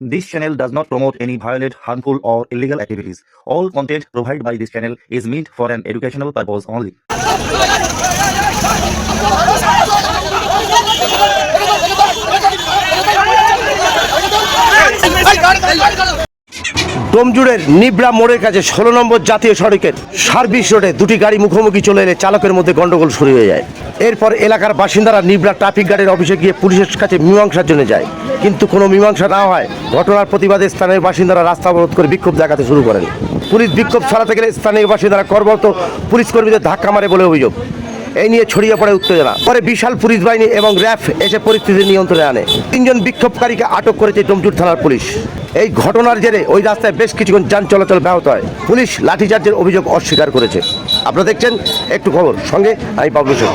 This channel does not promote any violent, harmful, or illegal activities. All content provided by this channel is meant for an educational purpose only. ডোমজুড়ের নিবরা মোড়ের কাছে ষোলো নম্বর জাতীয় সড়কের service রোডে দুটি গাড়ি মুখোমুখি চলে এলে চালকের মধ্যে গন্ডগোল শুরু হয়ে যায় এরপর এলাকার বাসিন্দারা নিবরা ট্রাফিক গার্ডের অফিসে গিয়ে পুলিশের কাছে মীমাংসার জন্য যায়। কিন্তু কোনো মীমাংসা না হয়, ঘটনার প্রতিবাদে স্থানীয় বাসিন্দারা রাস্তা অবরোধ করে বিক্ষোভ দেখাতে শুরু করেন। পুলিশ বিক্ষোভ ছড়াতে গেলে স্থানীয় বাসিন্দারা কর্মরত পুলিশ কর্মীদের ধাক্কা মারে বলে অভিযোগ। এই নিয়ে ছড়িয়ে পড়ে উত্তেজনা। পরে বিশাল পুলিশ বাহিনী এবং র্যাফ এসে পরিস্থিতি নিয়ন্ত্রণে আনে। তিনজন বিক্ষোভকারীকে আটক করেছে ডোমজুর থানার পুলিশ। এই ঘটনার জেরে ওই রাস্তায় বেশ কিছুক্ষণ যান চলাচল ব্যাহত হয়। পুলিশ লাঠিচার্জের অভিযোগ অস্বীকার করেছে। আপনারা দেখছেন একটু খবর। সঙ্গে আমি পাবলু সেন।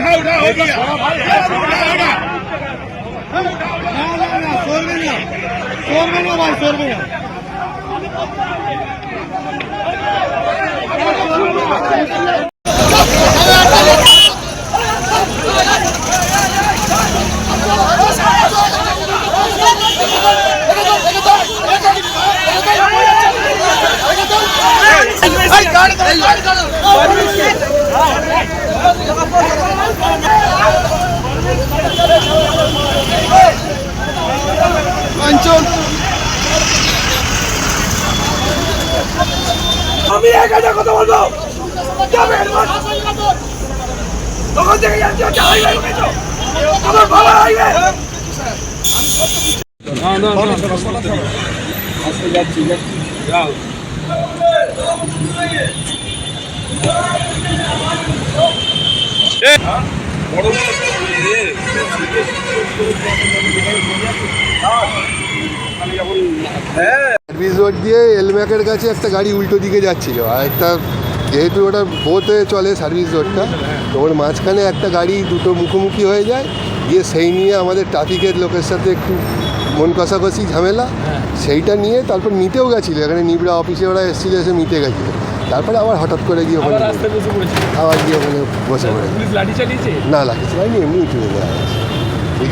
ठा उठा सोर मिलंदा सो महीनो न स আমি এক হাজার কথা বলব। তখন থেকে যাচ্ছি হচ্ছে হাইওয়ে উঠেছো আমার বাবা হাইওয়ে সার্ভিস রোড দিয়ে এলম্যাকের কাছে একটা গাড়ি উল্টো দিকে যাচ্ছিল। আর একটা যেহেতু ওটা বোতে চলে সার্ভিস রোডটা তো ওর মাঝখানে একটা গাড়ি দুটো মুখোমুখি হয়ে যায় দিয়ে সেই নিয়ে আমাদের ট্রাফিকের লোকের সাথে একটু মন কষাকষি ঝামেলা। সেইটা নিয়ে তারপর মিটেও গেছিল। এখানে নিবড়া অফিসে ওরা এসেছিল এসে মিটে গেছিল। তারপরে আবার হঠাৎ করে গিয়ে ওখানে আবার গিয়ে ওখানে বসে পড়ে পুলিশ লাঠি না লাগছে এমনি উঠে দেওয়া তো